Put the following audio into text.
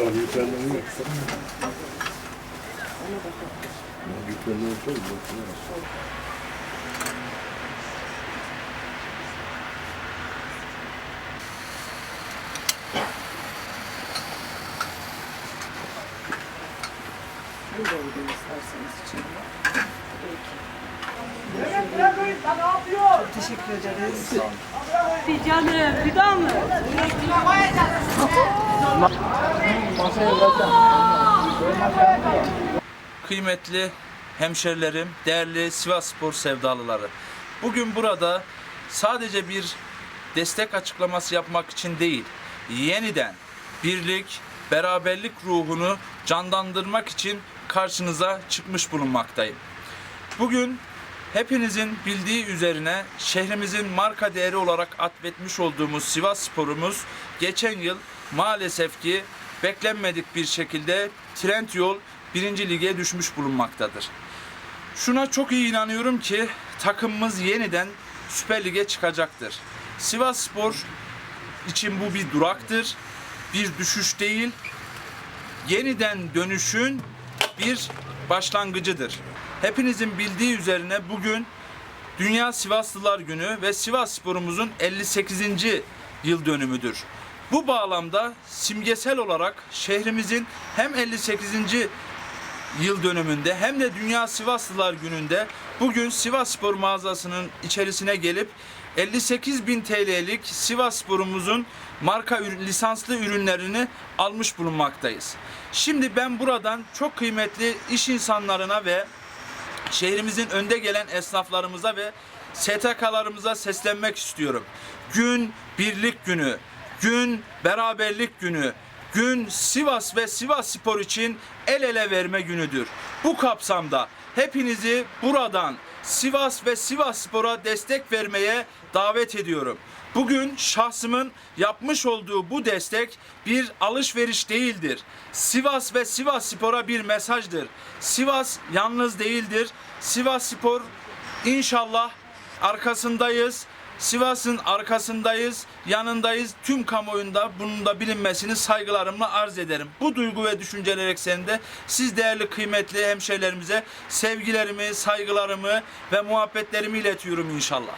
Büyüklerden yok. Büyüklerden çok yok. Teşekkür ederiz. Bir canım, bir daha mı? Kıymetli hemşerilerim, değerli Sivas Spor sevdalıları. Bugün burada sadece bir destek açıklaması yapmak için değil, yeniden birlik, beraberlik ruhunu canlandırmak için karşınıza çıkmış bulunmaktayım. Bugün hepinizin bildiği üzerine şehrimizin marka değeri olarak atfetmiş olduğumuz Sivas Spor'umuz geçen yıl maalesef ki beklenmedik bir şekilde Trendyol 1. lige düşmüş bulunmaktadır. Şuna çok iyi inanıyorum ki takımımız yeniden Süper Lig'e çıkacaktır. Sivas Spor için bu bir duraktır. Bir düşüş değil, yeniden dönüşün bir başlangıcıdır. Hepinizin bildiği üzerine bugün Dünya Sivaslılar Günü ve Sivas Sporumuzun 58. yıl dönümüdür. Bu bağlamda simgesel olarak şehrimizin hem 58. yıl dönümünde hem de Dünya Sivaslılar Günü'nde bugün Sivas Spor mağazasının içerisine gelip 58 bin TL'lik Sivas Spor'umuzun marka lisanslı ürünlerini almış bulunmaktayız. Şimdi ben buradan çok kıymetli iş insanlarına ve şehrimizin önde gelen esnaflarımıza ve STK'larımıza seslenmek istiyorum. Gün birlik günü, gün beraberlik günü, gün Sivas ve Sivas Spor için el ele verme günüdür. Bu kapsamda hepinizi buradan Sivas ve Sivas Spor'a destek vermeye davet ediyorum. Bugün şahsımın yapmış olduğu bu destek bir alışveriş değildir. Sivas ve Sivas Spor'a bir mesajdır. Sivas yalnız değildir. Sivas Spor inşallah arkasındayız. Sivas'ın arkasındayız, yanındayız. Tüm kamuoyunda bunun da bilinmesini saygılarımla arz ederim. Bu duygu ve düşünceler ekseninde siz değerli kıymetli hemşehrilerimize sevgilerimi, saygılarımı ve muhabbetlerimi iletiyorum inşallah.